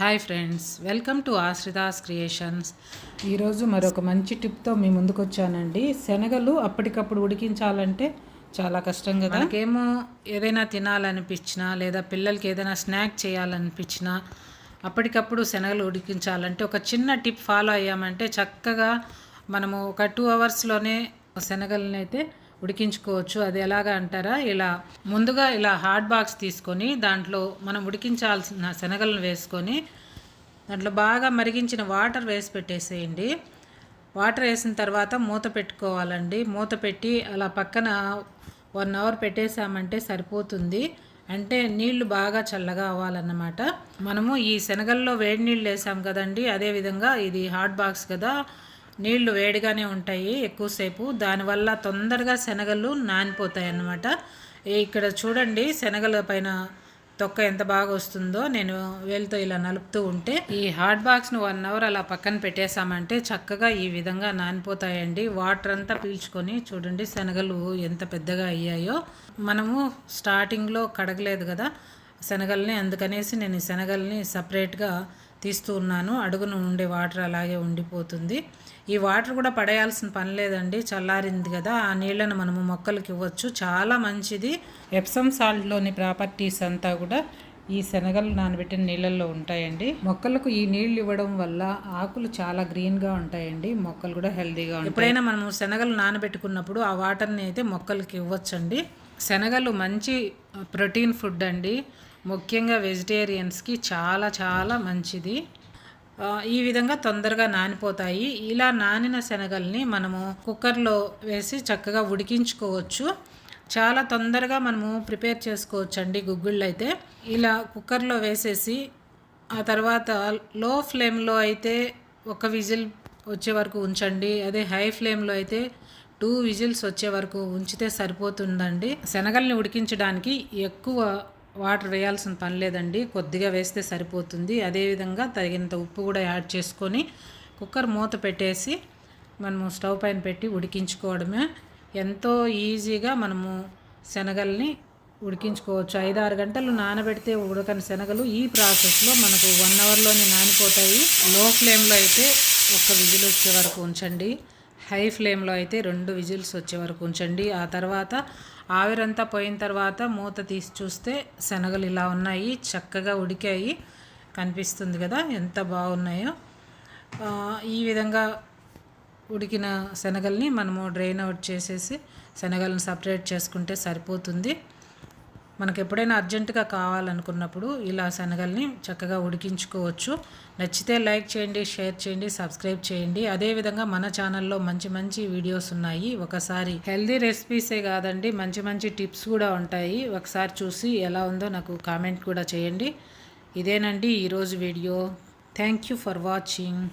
Hi friends welcome to Ashrita's creations ఈరోజు మరొక మంచి టిప్తో మీ ముందుకు వచ్చానండి శనగలు అప్పటికప్పుడు ఉడికించాలంటే చాలా కష్టం కదా? మనకేమో ఏదైనా తినాలనిపించినా లేదా పిల్లలకి ఏదైనా స్నాక్ చేయాలనిపించినా అప్పటికప్పుడు శనగలు ఉడికించాలంటే ఒక చిన్న టిప్ ఫాలో అయ్యామంటే చక్కగా మనము ఒక టూ అవర్స్లోనే శనగలని అయితే ఉడికించుకోవచ్చు. అది ఎలాగా అంటారా? ఇలా ముందుగా ఇలా హాట్ బాక్స్ తీసుకొని దాంట్లో మనం ఉడికించాల్సిన శనగలను వేసుకొని దాంట్లో బాగా మరిగించిన వాటర్ వేసి పెట్టేసేయండి. వాటర్ వేసిన తర్వాత మూత పెట్టుకోవాలండి. మూత పెట్టి అలా పక్కన వన్ అవర్ పెట్టేసామంటే సరిపోతుంది. అంటే నీళ్ళు బాగా చల్లగా అవ్వాలన్నమాట. మనము ఈ శనగల్లో వేడి నీళ్ళు వేసాం కదండి. అదేవిధంగా ఇది హాట్ బాక్స్ కదా. నీళ్ళు వేడిగానే ఉంటాయి ఎక్కువసేపు. దానివల్ల తొందరగా శనగలు నానిపోతాయి అన్నమాట ఇక్కడ చూడండి శనగల పైన తొక్క ఎంత బాగా వస్తుందో. నేను వేలుతో ఇలా నలుపుతూ ఉంటే ఈ హాట్ బాక్స్ను వన్ అవర్ అలా పక్కన పెట్టేసామంటే చక్కగా ఈ విధంగా నానిపోతాయండి. వాటర్ అంతా పీల్చుకొని చూడండి శనగలు ఎంత పెద్దగా అయ్యాయో. మనము స్టార్టింగ్లో కడగలేదు కదా శనగల్ని. అందుకనేసి నేను శనగల్ని సపరేట్గా తీస్తూ ఉన్నాను. అడుగున ఉండే వాటర్ అలాగే ఉండిపోతుంది. ఈ వాటర్ కూడా పడేయాల్సిన పని లేదండి. చల్లారింది కదా ఆ నీళ్ళను మనము మొక్కలకి ఇవ్వచ్చు. చాలా మంచిది. ఎప్సమ్ సాల్ట్లోని ప్రాపర్టీస్ అంతా కూడా ఈ శనగలు నానబెట్టిన నీళ్ళల్లో ఉంటాయండి. మొక్కలకు ఈ నీళ్ళు ఇవ్వడం వల్ల ఆకులు చాలా గ్రీన్గా ఉంటాయండి. మొక్కలు కూడా హెల్తీగా ఉంటాయి. ఎప్పుడైనా మనము శనగలు నానబెట్టుకున్నప్పుడు ఆ వాటర్ని అయితే మొక్కలకి ఇవ్వచ్చండి. శనగలు మంచి ప్రోటీన్ ఫుడ్ అండి. ముఖ్యంగా వెజిటేరియన్స్కి చాలా చాలా మంచిది. ఈ విధంగా తొందరగా నానిపోతాయి. ఇలా నానిన శనగల్ని మనము కుక్కర్లో వేసి చక్కగా ఉడికించుకోవచ్చు. చాలా తొందరగా మనము ప్రిపేర్ చేసుకోవచ్చు అండి గుగ్గుళ్ళు అయితే. ఇలా కుక్కర్లో వేసేసి ఆ తర్వాత లో ఫ్లేమ్లో అయితే ఒక విజిల్ వచ్చే వరకు ఉంచండి. అదే హై ఫ్లేమ్లో అయితే టూ విజిల్స్ వచ్చే వరకు ఉంచితే సరిపోతుందండి. శనగల్ని ఉడికించడానికి ఎక్కువ వాటర్ వేయాల్సిన పని లేదండి. కొద్దిగా వేస్తే సరిపోతుంది. అదేవిధంగా తగినంత ఉప్పు కూడా యాడ్ చేసుకొని కుక్కర్ మూత పెట్టేసి మనము స్టవ్ పైన పెట్టి ఉడికించుకోవడమే. ఎంతో ఈజీగా మనము శనగల్ని ఉడికించుకోవచ్చు. ఐదు ఆరు గంటలు నానబెడితే ఉడకని శనగలు ఈ ప్రాసెస్లో మనకు వన్ అవర్లోనే నానిపోతాయి. లో ఫ్లేమ్లో అయితే ఒక విజిల్ వచ్చే వరకు ఉంచండి. హై ఫ్లేమ్లో అయితే రెండు విజిల్స్ వచ్చే వరకు ఉంచండి. ఆ తర్వాత ఆవిరంతా పోయిన తర్వాత మూత తీసి చూస్తే శనగలు ఇలా ఉన్నాయి. చక్కగా ఉడికాయి. కనిపిస్తుంది కదా ఎంత బాగున్నాయో. ఈ విధంగా ఉడికిన శనగల్ని మనము డ్రైన్ అవుట్ చేసేసి శనగలను సపరేట్ చేసుకుంటే సరిపోతుంది. మనకు ఎప్పుడైనా అర్జెంటుగా కావాలనుకున్నప్పుడు ఇలా శనగల్ని చక్కగా ఉడికించుకోవచ్చు. నచ్చితే లైక్ చేయండి షేర్ చేయండి సబ్స్క్రైబ్ చేయండి. అదేవిధంగా మన ఛానల్లో మంచి మంచి వీడియోస్ ఉన్నాయి. ఒకసారి హెల్దీ రెసిపీసే కాదండి మంచి మంచి టిప్స్ కూడా ఉంటాయి. ఒకసారి చూసి ఎలా ఉందో నాకు కామెంట్ కూడా చేయండి. ఇదేనండి ఈరోజు video. Thank you for watching.